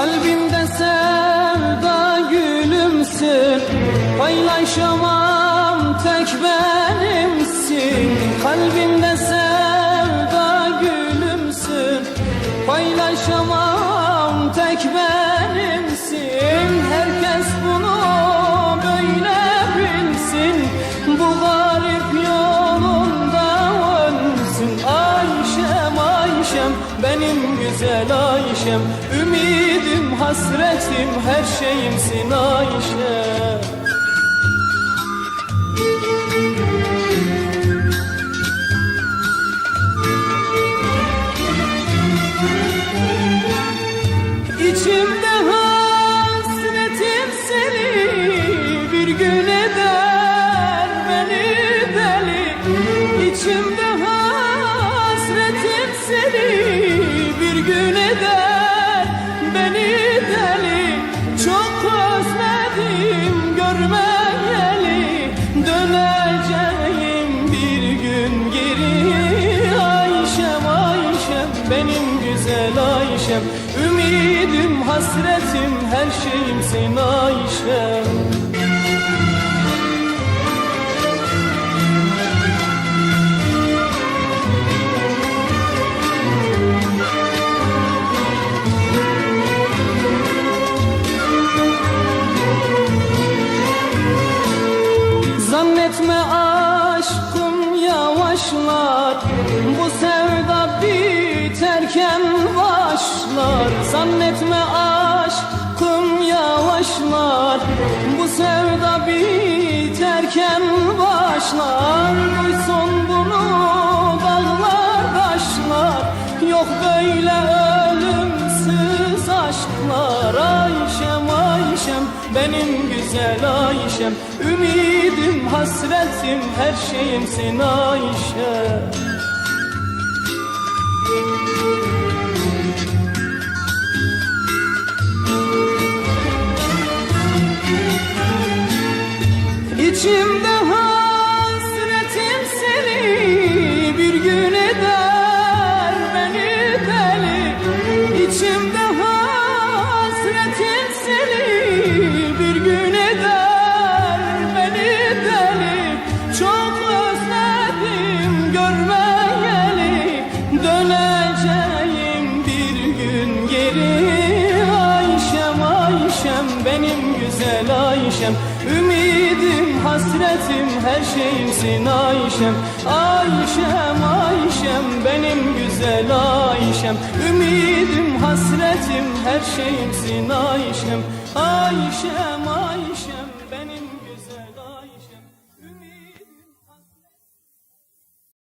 Kalbimde sevda gülümsün Paylaşamam tek benimsin. Kalbimde sevda gülümsün Paylaşamam tek benimsin Ayşem Benim güzel Ayşem. Ümidim hasretim her şeyimsin Ayşem. Görmeyeli döneceğim bir gün geri. Ayşem Ayşem benim güzel Ayşem. Ümidim hasretim her şeyimsin Ayşem yavaşlar Bu sevda biterken başlar. Duysun bunu dağlar taşlar Yok böyle ölümsüz aşklar. Ayşem Ayşem benim güzel Ayşem. Ümidim hasretim her şeyimsin Ayşem İçimde Ayşem. Ümidim hasretim her şeyimsin Ayşem. Ayşem Ayşem benim güzel Ayşem. Ümidim hasretim her şeyimsin Ayşem. Ayşem Ayşem